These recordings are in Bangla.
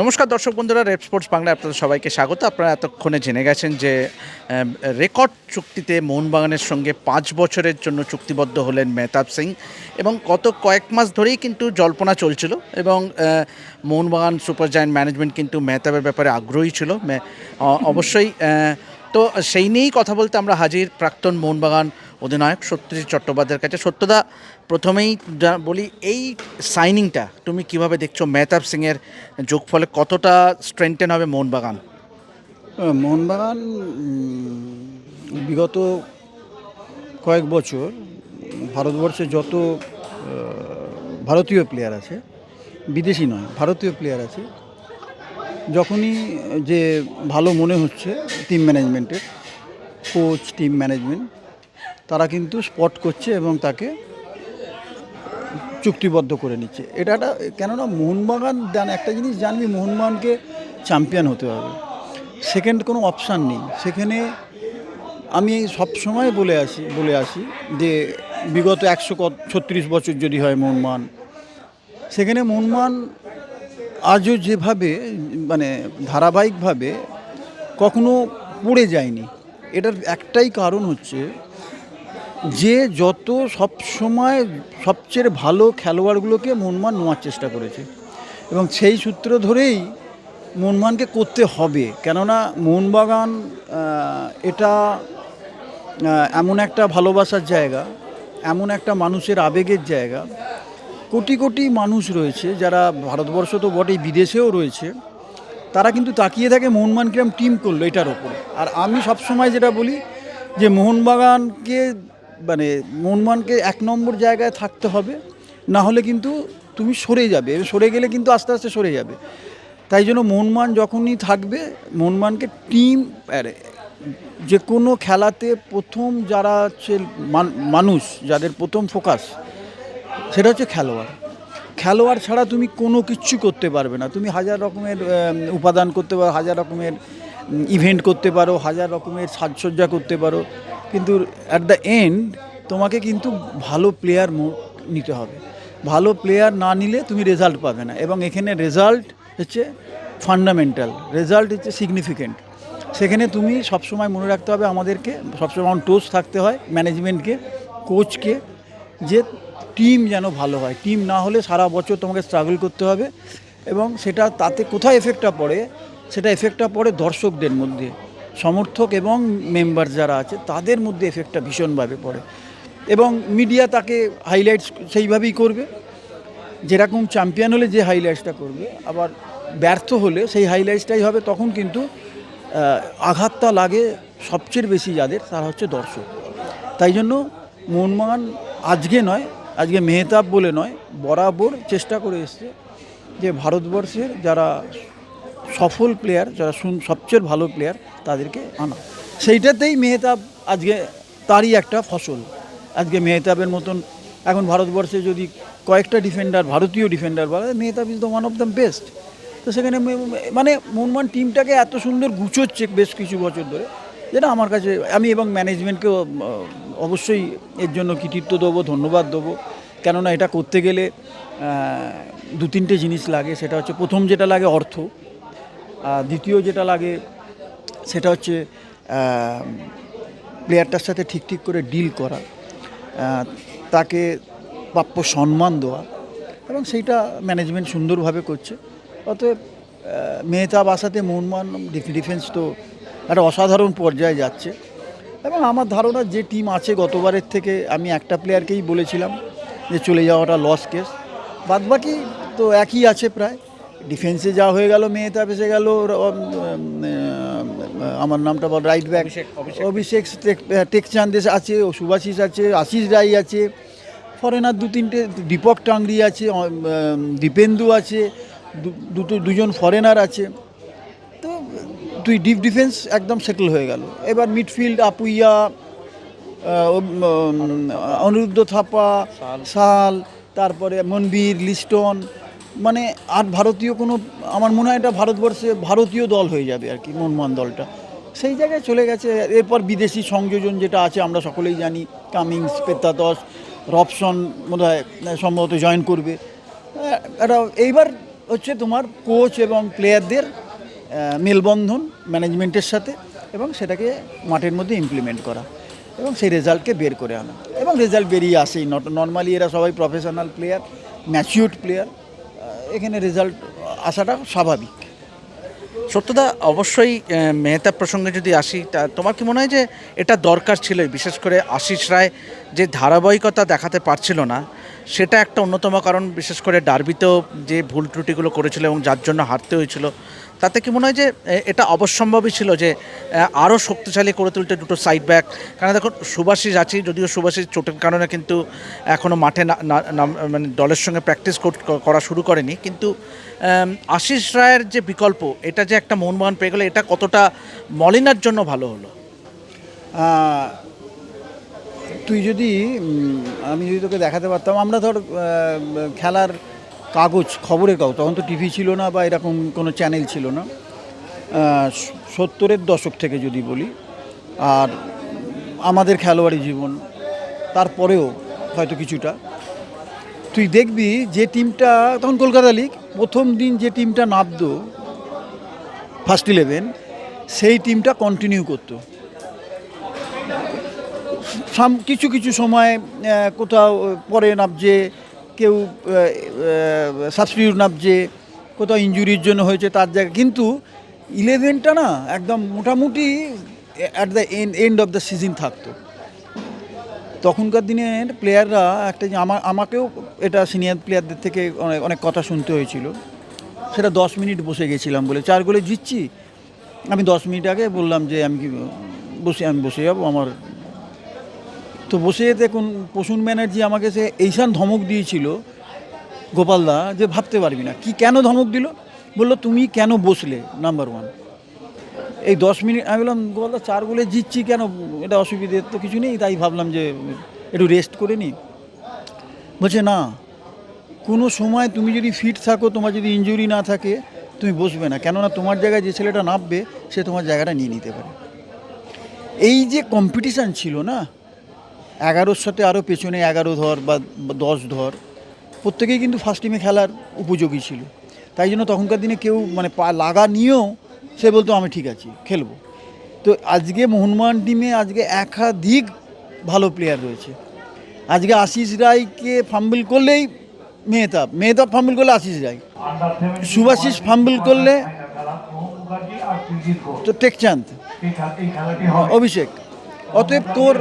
নমস্কার দর্শক বন্ধুরা রেড স্পোর্টস বাংলায় আপনাদের সবাইকে স্বাগত। আপনারা এতক্ষণে জেনে গেছেন যে রেকর্ড চুক্তিতে মোহনবাগানের সঙ্গে পাঁচ বছরের জন্য চুক্তিবদ্ধ হলেন মেহতাব সিং এবং গত কয়েক মাস ধরেই কিন্তু জল্পনা চলছিল এবং মোহনবাগান সুপার জায়ান্ট ম্যানেজমেন্ট কিন্তু মেহতাবের ব্যাপারে আগ্রহী ছিল। অবশ্যই তো সেই নিয়েই কথা বলতে আমরা হাজির প্রাক্তন মোহনবাগান অধিনায়ক সত্যজিৎ চট্টোপাধ্যায়ের কাছে। সত্যদা, প্রথমেই বলি, এই সাইনিংটা তুমি কীভাবে দেখছ? মেহতাব সিংয়ের যোগফলে কতটা স্ট্রেংথেন হবে মোহনবাগান? মোহনবাগান বিগত কয়েক বছর ভারতবর্ষে যত ভারতীয় প্লেয়ার আছে, বিদেশি নয়, ভারতীয় প্লেয়ার আছে, যখনই যে ভালো মনে হচ্ছে টিম ম্যানেজমেন্টের কোচ টিম ম্যানেজমেন্ট তারা কিন্তু স্পট করছে এবং তাকে চুক্তিবদ্ধ করে নিচ্ছে। এটা একটা, কেননা মোহনবাগান জান একটা জিনিস জানবি, মোহনবাগানকে চ্যাম্পিয়ন হতে হবে। সেকেন্ড কোনো অপশান নেই। সেখানে আমি সব সময় বলে আসি বলে আসি যে বিগত একশো ছত্রিশ বছর যদি হয় মোহনবাগান, সেখানে মোহনবাগান আজও যেভাবে মানে ধারাবাহিকভাবে কখনো পড়ে যায়নি। এটার একটাই কারণ হচ্ছে যে যত সব সময় সবচেয়ে ভালো খেলোয়াড়গুলোকে মনমান নেওয়ার চেষ্টা করেছে। এবং সেই সূত্র ধরেই মনমানকে করতে হবে। কেননা মোহনবাগান এটা এমন একটা ভালোবাসার জায়গা, এমন একটা মানুষের আবেগের জায়গা। কোটি কোটি মানুষ রয়েছে, যারা ভারতবর্ষ তো বটেই বিদেশেও রয়েছে। তারা কিন্তু তাকিয়ে থাকে মোহনবাগান কিরম টিম করল এটার ওপরে। আর আমি সবসময় যেটা বলি যে মোহনবাগানকে মানে মোহনবাগানকে এক নম্বর জায়গায় থাকতে হবে, না হলে কিন্তু তুমি সরে যাবে, সরে গেলে কিন্তু আস্তে আস্তে সরে যাবে। তাই জন্য মোহনবাগান যখনই থাকবে মোহনবাগানকে টিম যে কোনো খেলাতে প্রথম যারা হচ্ছে মান- মানুষ, যাদের প্রথম ফোকাস সেটা হচ্ছে খেলোয়াড়। খেলোয়াড় ছাড়া তুমি কোনো কিচ্ছু করতে পারবে না। তুমি হাজার রকমের উপাদান করতে পারো, হাজার রকমের ইভেন্ট করতে পারো, হাজার রকমের সাজসজ্জা করতে পারো। কিন্তু অ্যাট দ্য এন্ড তোমাকে কিন্তু ভালো প্লেয়ার নিতে হবে। ভালো প্লেয়ার না নিলে তুমি রেজাল্ট পাবে না। এবং এখানে রেজাল্ট হচ্ছে ফান্ডামেন্টাল রেজাল্ট হচ্ছে সিগনিফিকেন্ট সেখানে তুমি সবসময় মনে রাখতে হবে আমাদেরকে, সবসময় অন টোস থাকতে হয় ম্যানেজমেন্টকে কোচকে যে টিম যেন ভালো হয়। টিম না হলে সারা বছর তোমাকে স্ট্রাগল করতে হবে। এবং সেটা তাতে কোথায় এফেক্টটা পড়ে? সেটা এফেক্টটা পড়ে দর্শকদের মধ্যে। সমর্থক এবং মেম্বার যারা আছে, তাদের মধ্যে এফেক্টটা ভীষণভাবে পড়ে। এবং মিডিয়া তাকে হাইলাইটস সেইভাবেই করবে। যেরকম চ্যাম্পিয়ন হলে যে হাইলাইটসটা করবে, আবার ব্যর্থ হলে সেই হাইলাইটসটাই হবে, তখন কিন্তু আঘাতটা লাগে সবচেয়ে বেশি যাদের, তারা হচ্ছে দর্শক। তাই জন্য মোহনবাগান আজকে নয়, আজকে মেহতাব বলে নয়, বরাবর চেষ্টা করে এসছে যে ভারতবর্ষের যারা সফল প্লেয়ার যারা সবচেয়ে ভালো প্লেয়ার তাদেরকে আনা। সেইটাতেই মেহতাব আজকে তারই একটা ফসল। আজকে মেহতাবের মতন এখন ভারতবর্ষে যদি কয়েকটা ডিফেন্ডার ভারতীয় ডিফেন্ডার বলা Mehtab is the one of the best তো সেখানে মানে মোহনবাগান টিমটাকে এত সুন্দর গুছোচ্ছে বেশ কিছু বছর ধরে, যেটা আমার কাছে, আমি এবং ম্যানেজমেন্টকেও অবশ্যই এর জন্য কৃতিত্ব দেবো, ধন্যবাদ দেবো। কেননা এটা করতে গেলে দু তিনটে জিনিস লাগে, সেটা হচ্ছে প্রথম যেটা লাগে অর্থ। দ্বিতীয় যেটা লাগে, সেটা হচ্ছে প্লেয়ারটার সাথে ঠিক ঠিক করে ডিল করা তাকে প্রাপ্য সম্মান দেওয়া, এবং সেইটা ম্যানেজমেন্ট সুন্দরভাবে করছে। অতএব মেহতাব আসাতে মোহনমান ডিফেন্স তো একটা অসাধারণ পর্যায়ে যাচ্ছে। এবং আমার ধারণা যে টিম আছে গতবারের থেকে, আমি একটা প্লেয়ারকেই বলেছিলাম যে চলে যাওয়াটা লস কেস বাদবাকি তো একই আছে প্রায়। ডিফেন্সে যা হয়ে গেল মেয়ে তা এসে গেল আমার নামটা বল রাইট ব্যাক অভিষেক- অভিষেক। অভিষেক টেক- টেকচাঁদ আছে ও সুভাষিস আছে আশিস রাই আছে ফরেনার দু তিনটে দীপক টাংরি আছে দীপেন্দু আছে দুটো দুজন ফরেনার আছে। তো তুই ডিপ ডিফেন্স একদম সেটেল হয়ে গেল। এবার মিডফিল্ড আপুইয়া অনিরুদ্ধ থাপা সাল তারপরে মনবীর লিস্টন মানে আর ভারতীয় কোনো, আমার মনে হয় এটা ভারতবর্ষে ভারতীয় দল হয়ে যাবে আর কি মনমান দলটা। সেই জায়গায় চলে গেছে, এরপর বিদেশি সংযোজন যেটা আছে, আমরা সকলেই জানি কামিংস পেত্তাতস রবসন বোধ সম্ভবত জয়েন করবে। এটা এইবার হচ্ছে তোমার কোচ এবং প্লেয়ারদের মেলবন্ধন ম্যানেজমেন্টের সাথে এবং সেটাকে মাঠের মধ্যে ইমপ্লিমেন্ট করা এবং সেই রেজাল্টকে বের করে আনা। এবং রেজাল্ট বেরিয়ে আসেই নট নর্মালি এরা সবাই প্রফেশনাল প্লেয়ার ম্যাচিউরড প্লেয়ার এখানে রেজাল্ট আসাটা স্বাভাবিক। সত্যদা অবশ্যই মেহতাব প্রসঙ্গে যদি আসি, তা তোমার কি মনে হয় যে এটা দরকার ছিল? বিশেষ করে আশিস রায় যে ধারাবাহিকতা দেখাতে পারছিল না সেটা একটা অন্যতম কারণ, বিশেষ করে ডার্বিতেও যে ভুল ত্রুটিগুলো করেছিল এবং যার জন্য হারতে হয়েছিল, তাতে কি মনে হয় যে এটা অবশ্যম্ভাবী ছিল যে আরও শক্তিশালী করে তুলতে দুটো সাইড ব্যাক কারণ দেখুন, সুভাষিস আছি যদিও সুভাষিস চোটের কারণে কিন্তু এখনও মাঠে না- মানে দলের সঙ্গে প্র্যাকটিস করা শুরু করেনি। কিন্তু আশিস রায়ের যে বিকল্প, এটা যে একটা মোহনবাগান পেয়ে গেলে এটা কতটা মলিনার জন্য ভালো হলো? তুই যদি আমি যদি তোকে দেখাতে পারতাম, আমরা ধর খেলার কাগজ, খবরের কাগজ, তখন তো টিভি ছিল না বা এরকম কোনো চ্যানেল ছিল না। সত্তরের দশক থেকে যদি বলি, আর আমাদের খেলোয়াড়ি জীবন, তারপরেও হয়তো কিছুটা। তুই দেখবি যে টিমটা তখন কলকাতা লিগ, প্রথম দিন যে টিমটা নামতো ফার্স্ট ইলেভেন সেই টিমটা কন্টিনিউ করতো। সাম- কিছু কিছু সময় কোথাও পরে নামছে, কেউ সাবস্টিটিউট নামছে, কোথাও ইঞ্জুরির জন্য হয়েছে তার জায়গায় কিন্তু ইলেভেনটা না একদম মোটামুটি at the end of the season থাকতো। তখনকার দিনের প্লেয়াররা একটা যে আমা, আমাকেও এটা সিনিয়র প্লেয়ারদের থেকে অনেক অনেক কথা শুনতে হয়েছিল। সেটা দশ মিনিট বসে গেছিলাম বলে, চার গোলে জিতছি? আমি দশ মিনিট আগে বললাম যে আমি কি বসে, আমি বসে যাব, আমার তো বসে দেখুন, প্রসূন ব্যানার্জি আমাকে সে এইসান ধমক দিয়েছিল গোপালদা যে ভাবতে পারবি না। কি কেন ধমক দিল? বলল, তুমি কেন বসলে? নাম্বার ওয়ান এই দশ মিনিট, আমি বললাম গোপালদা চার বলে জিতছি কেন? এটা অসুবিধে তো কিছু নেই। তাই ভাবলাম যে একটু রেস্ট করে নিই। বলছে, না, কোনো সময় তুমি যদি ফিট থাকো, তোমার যদি ইনজুরি না থাকে, তুমি বসবে না। কেননা তোমার জায়গায় যে ছেলেটা নামবে, সে তোমার জায়গাটা নিয়ে নিতে পারে। এই যে কম্পিটিশান ছিল না এগারোর সাথে আরও পেছনে এগারো ধর বা দশ ধর প্রত্যেকেই কিন্তু ফার্স্ট টিমে খেলার উপযোগী ছিল। তাই জন্য তখনকার দিনে কেউ মানে পা লাগা নিয়েও সে বলতো আমি ঠিক আছি খেলব। তো আজকে মোহনবাগান টিমে আজকে একাধিক ভালো প্লেয়ার রয়েছে। আজকে আশিস রায়কে ফাম্বল করলেই মেহতাব মেহতাব ফাম্বল করলে আশিস রায়। সুভাষিস ফাম্বল করলে তো টেকচাঁদ অভিষেক। অতএব তোর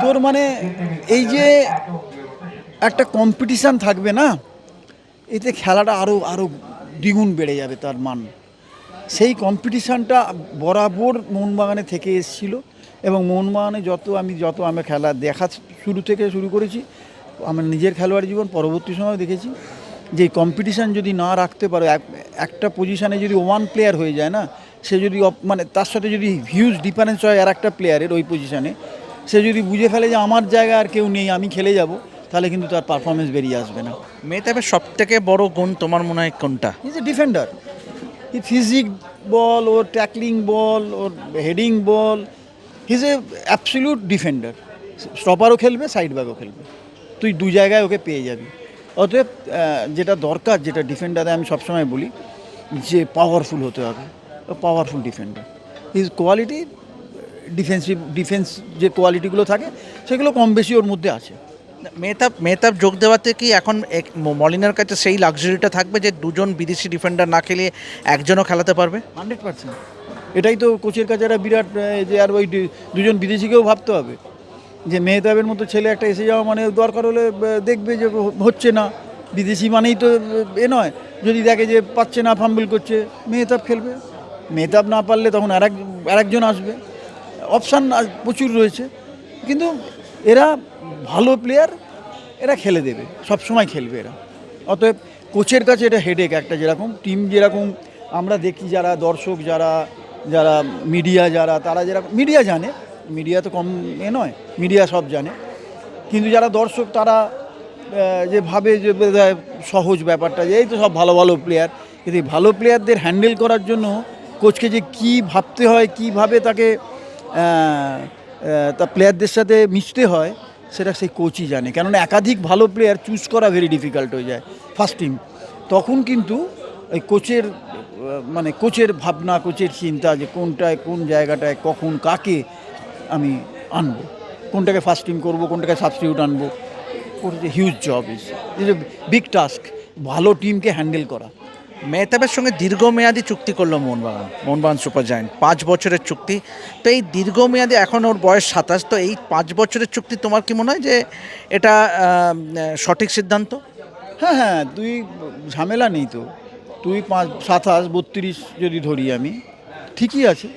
তোর মানে এই যে একটা কম্পিটিশান থাকবে না, এতে খেলাটা আরও আরও দ্বিগুণ বেড়ে যাবে তার মান। সেই কম্পিটিশানটা বরাবর মোহনবাগানে থেকে এসেছিল এবং মোহনবাগানে যত আমি যত আমি খেলা দেখা শুরু থেকে শুরু করেছি, আমার নিজের খেলোয়াড় জীবন পরবর্তী সময় দেখেছি, যে কম্পিটিশান যদি না রাখতে পারো, এক- একটা পজিশানে যদি ওয়ান প্লেয়ার হয়ে যায় না, সে যদি মানে তার সাথে যদি হিউজ ডিফারেন্স হয় আর একটা প্লেয়ারের ওই পজিশানে সে যদি বুঝে ফেলে যে আমার জায়গা আর কেউ নেই আমি খেলে যাব তাহলে কিন্তু তার পারফরমেন্স বেরিয়ে আসবে না। মেহতাবের সব থেকে বড় গুণ তোমার মনে হয় কোনটা? Is a defender he physique বল ওর ট্যাকলিং বল ওর হেডিং বল হিজ এ অ্যাবসলিউট ডিফেন্ডার স্টপারও খেলবে সাইড ব্যাকও খেলবে। তুই দু জায়গায় ওকে পেয়ে যাবি। অতএব যেটা দরকার যেটা ডিফেন্ডারে আমি সবসময় বলি যে পাওয়ারফুল হতে হবে। Powerful defender his quality defensive defence যে কোয়ালিটিগুলো থাকে সেগুলো কম বেশি ওর মধ্যে আছে। মেহতাব মেহতাব যোগ দেওয়াতে কি এখন এক- মলিনার কাছে সেই লাক্সারিটা থাকবে যে দুজন বিদেশি ডিফেন্ডার না খেলে একজনও খেলাতে পারবে? হান্ড্রেড পার্সেন্ট এটাই তো কোচের কাছে একটা বিরাট যে আর ওই দুজন বিদেশিকেও ভাবতে হবে। যে মেহতাবের মতো ছেলে একটা এসে যাওয়া মানে দরকার হলে দেখবে যে হচ্ছে না। বিদেশি মানেই তো এ নয়। যদি দেখে যে পাচ্ছে না ফাম্বল করছে মেহতাব খেলবে। মেহতাব না পারলে তখন আরেক আরেকজন আসবে। অপশান প্রচুর রয়েছে। কিন্তু এরা ভালো প্লেয়ার এরা খেলে দেবে সব সময় খেলবে এরা। অতএব কোচের কাছে এটা হেডেক একটা যেরকম টিম যেরকম আমরা দেখি যারা দর্শক, যারা যারা মিডিয়া যারা, তারা যেরকম মিডিয়া জানে মিডিয়া তো কম এ নয় মিডিয়া সব জানে। কিন্তু যারা দর্শক, তারা যে ভাবে যে সহজ ব্যাপারটা যে এই তো সব ভালো ভালো প্লেয়ার কিন্তু ভালো প্লেয়ারদের হ্যান্ডেল করার জন্য কোচকে যে কী ভাবতে হয়, কীভাবে তাকে তা প্লেয়ারদের সাথে মিশতে হয়, সেটা সেই কোচই জানে। কেননা একাধিক ভালো প্লেয়ার চুজ করা ভেরি ডিফিকাল্ট হয়ে যায় ফার্স্ট টিম তখন কিন্তু এই কোচের মানে কোচের ভাবনা কোচের চিন্তা যে কোনটায়, কোন জায়গাটায়, কখন কাকে আমি আনব? কোনটাকে ফার্স্ট টিম করব, কোনটাকে সাবস্টিটিউট আনব? Huge job is is a big task ভালো টিমকে হ্যান্ডেল করা। মেহতাবের সঙ্গে দীর্ঘমেয়াদী চুক্তি করল মোহনবাগান মোহনবাগান সুপার জায়েন্ট। পাঁচ বছরের চুক্তি। তো এই দীর্ঘমেয়াদী এখন ওর বয়স সাতাশ, তো এই পাঁচ বছরের চুক্তি তোমার কি মনে হয় যে এটা সঠিক সিদ্ধান্ত? হ্যাঁ হ্যাঁ তুই ঝামেলা নেই তো। তুই পাঁচ, সাতাশ, বত্রিশ যদি ধরি আমি, ঠিকই আছে।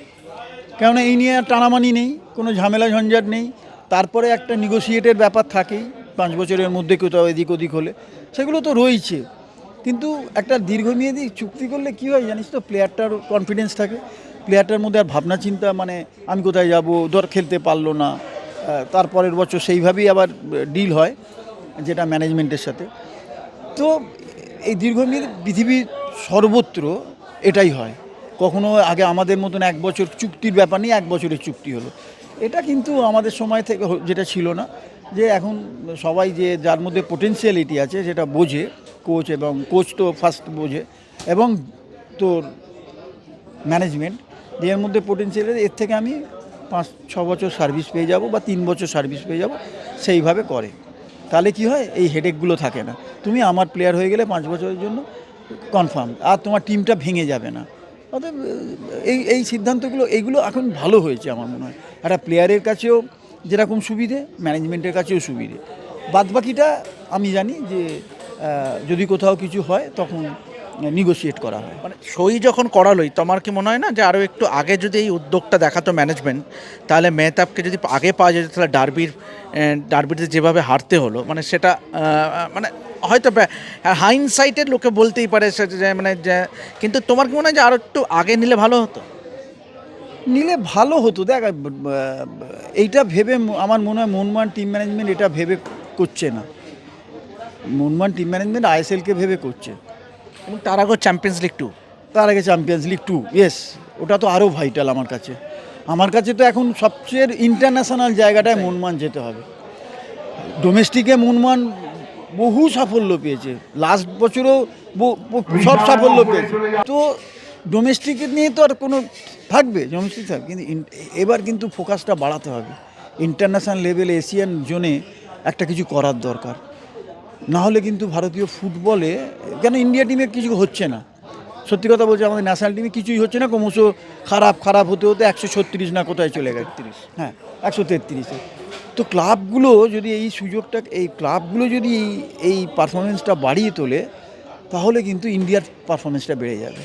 কেননা এই নিয়ে আর টানামানি নেই, কোনো ঝামেলা ঝঞ্ঝাট নেই। তারপরে একটা নিগোসিয়েটের ব্যাপার থাকেই, পাঁচ বছরের মধ্যে কোথাও এদিক ওদিক হলে। সেগুলো তো রয়েছে। কিন্তু একটা দীর্ঘমেয়াদী চুক্তি করলে কী হয় জানিস তো? প্লেয়ারটার কনফিডেন্স থাকে। প্লেয়ারটার মধ্যে আর ভাবনা চিন্তা মানে আমি কোথায় যাব, ধর খেলতে পারল না তারপরের বছর সেইভাবেই আবার ডিল হয় যেটা ম্যানেজমেন্টের সাথে। তো এই দীর্ঘমেয়াদী পৃথিবীর সর্বত্র এটাই হয়। কখনো আগে আমাদের মতন এক বছর চুক্তির ব্যাপার নিয়ে এক বছরের চুক্তি হলো। এটা কিন্তু আমাদের সময় থেকে যেটা ছিল না। যে এখন সবাই যে যার মধ্যে পোটেন্সিয়ালিটি আছে যেটা বোঝে। কোচ এবং কোচ তো ফার্স্ট বোঝে এবং তোর ম্যানেজমেন্ট এর মধ্যে পোটেন্সিয়াল এর থেকে আমি পাঁচ, ছ বছর সার্ভিস পেয়ে যাব বা তিন বছর সার্ভিস পেয়ে যাব, সেইভাবে করে। তাহলে কি হয়? এই হেডেকগুলো থাকে না। তুমি আমার প্লেয়ার হয়ে গেলে পাঁচ বছরের জন্য কনফার্ম আর তোমার টিমটা ভেঙে যাবে না। অতএব, এই এই সিদ্ধান্তগুলো, এইগুলো এখন ভালো হয়েছে আমার মনে হয়। একটা প্লেয়ারের কাছেও যেরকম সুবিধে ম্যানেজমেন্টের কাছেও সুবিধে। বাদবাকিটা আমি জানি যে যদি কোথাও কিছু হয় তখন নিগোসিয়েট করা হয়। মানে সই যখন করালোই তোমার কি মনে হয় না যে আরও একটু আগে যদি এই উদ্যোগটা দেখাতো ম্যানেজমেন্ট তাহলে মেহতাবকে যদি আগে পাওয়া যেত তাহলে ডার্বির ডার্বিতে যেভাবে হারতে হলো মানে সেটা মানে হয়তো হাইন সাইটের লোকে বলতেই পারে মানে যে কিন্তু তোমার কি মনে হয় যে আরও একটু আগে নিলে ভালো হতো? নিলে ভালো হতো। দেখ এইটা ভেবে আমার মনে হয় মনমান টিম ম্যানেজমেন্ট এটা ভেবে করছে না। মনমান টিম ম্যানেজমেন্ট আইএসএলকে ভেবে করছে। এবং তার আগে চ্যাম্পিয়ন্স লিগ টু তার আগে চ্যাম্পিয়ন্স লিগ টু ইয়েস ওটা তো আরও ভাইটাল আমার কাছে। আমার কাছে তো এখন সবচেয়ে ইন্টারন্যাশনাল জায়গাটায় মনমান যেতে হবে। ডোমেস্টিকে মনমান বহু সাফল্য পেয়েছে। লাস্ট বছরও সব সাফল্য পেয়েছে। তো ডোমেস্টিক নিয়ে তো আর কোনো থাকবে ডোমেস্টিক থাকবে কিন্তু এবার কিন্তু ফোকাসটা বাড়াতে হবে। ইন্টারন্যাশনাল লেভেলে এশিয়ান জোনে একটা কিছু করার দরকার। না হলে কিন্তু ভারতীয় ফুটবলে কেন ইন্ডিয়া টিমে কিছু হচ্ছে না? সত্যি কথা বলছি আমাদের ন্যাশনাল টিমে কিছুই হচ্ছে না ক্রমশ খারাপ খারাপ হতে হতে একশো ছত্রিশ না কোথায় চলে গেছে হ্যাঁ একশো তেত্রিশে। তো ক্লাবগুলো যদি এই সুযোগটা এই ক্লাবগুলো যদি এই পারফরমেন্সটা বাড়িয়ে তোলে তাহলে কিন্তু ইন্ডিয়ার পারফরমেন্সটা বেড়ে যাবে।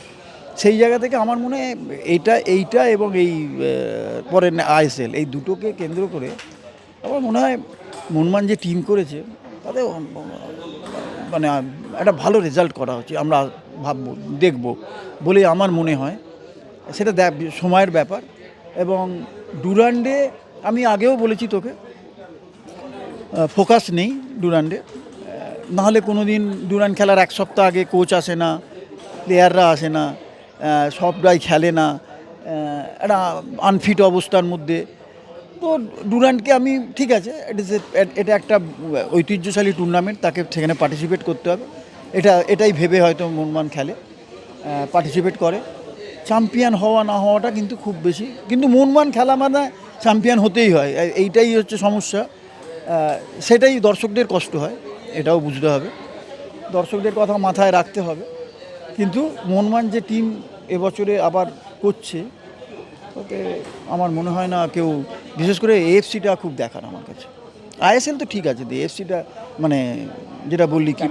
সেই জায়গা থেকে আমার মনে হয় এইটা এইটা এবং এই পরে আইএসএল এই দুটোকে কেন্দ্র করে আমার মনে হয় মনমান যে টিম করেছে তাতে মানে একটা ভালো রেজাল্ট করা হচ্ছে আমরা ভাববো দেখব। বলে আমার মনে হয় সেটা সময়ের ব্যাপার। এবং ডুরান্ডে আমি আগেও বলেছি তোকে ফোকাস নেই ডুরান্ডে। নাহলে কোনো দিন ডুরান্ড খেলার এক সপ্তাহ আগে কোচ আসে না প্লেয়াররা আসে না আহ, সবরাই খেলে না একটা আনফিট অবস্থার মধ্যে। তো ডুরান্ডকে আমি, ঠিক আছে is a- এটা একটা ঐতিহ্যশালী টুর্নামেন্ট তাকে সেখানে পার্টিসিপেট করতে হবে। এটা, এটাই ভেবে হয়তো মনমান খেলে। পার্টিসিপেট করে। চ্যাম্পিয়ন হওয়া না হওয়াটা কিন্তু খুব বেশি। কিন্তু মনমান খেলা মানে চ্যাম্পিয়ন হতেই হয়। এইটাই হচ্ছে সমস্যা। সেটাই দর্শকদের কষ্ট হয়। এটাও বুঝতে হবে। দর্শকদের কথা মাথায় রাখতে হবে। কিন্তু মনমান যে টিম এবছরে আবার করছে ওতে আমার মনে হয় না কেউ বিশেষ করে এএফসিটা খুব দেখার আমার কাছে। আইএসএল তো ঠিক আছে এএফসিটা মানে যেটা বললি কি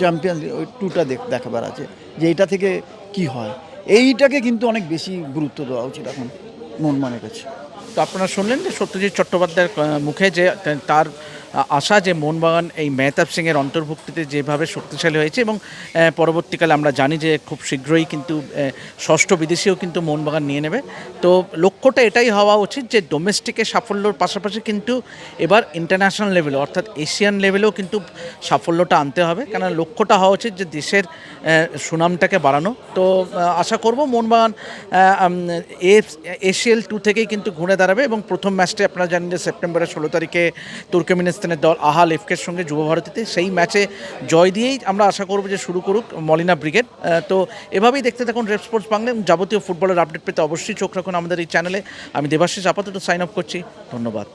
চ্যাম্পিয়ন্স ওই টুটা দেখাবার আছে যে এটা থেকে কি হয়। এইটাকে কিন্তু অনেক বেশি গুরুত্ব দেওয়া উচিত এখন মন মানে কাছে। তো আপনারা শুনলেন যে সত্যজিৎ চট্টোপাধ্যায়ের মুখে যে তার আশা যে মোহনবাগান এই মেহতাব সিংয়ের অন্তর্ভুক্তিতে যেভাবে শক্তিশালী হয়েছে এবং পরবর্তীকালে আমরা জানি যে খুব শীঘ্রই কিন্তু ষষ্ঠ বিদেশিও কিন্তু মোহনবাগান নিয়ে নেবে। তো লক্ষ্যটা এটাই হওয়া উচিত যে ডোমেস্টিকের সাফল্যর পাশাপাশি কিন্তু এবার ইন্টারন্যাশনাল লেভেলে অর্থাৎ এশিয়ান লেভেলেও কিন্তু সাফল্যটা আনতে হবে। কেন লক্ষ্যটা হওয়া উচিত যে দেশের সুনামটাকে বাড়ানো। তো আশা করব মোহনবাগান এশিয়াল টু থেকেই কিন্তু ঘুরে দাঁড়াবে এবং প্রথম ম্যাচটি আপনারা জানেন যে সেপ্টেম্বরের ষোলো তারিখে তুর্কমেনিস্তান রাজস্থানের দল আহা লেফকের সঙ্গে যুব ভারতীতে। সেই ম্যাচে জয় দিয়েই আমরা আশা করব যে শুরু করুক মলিনা ব্রিগেড। তো এভাবেই দেখতে থাকুন রেপ স্পোর্টস বাংলা এবং যাবতীয় ফুটবলের আপডেট পেতে অবশ্যই চোখ রাখুন আমাদের এই চ্যানেলে। আমি দেবাশিস, আপাতত সাইন আপ করছি। ধন্যবাদ।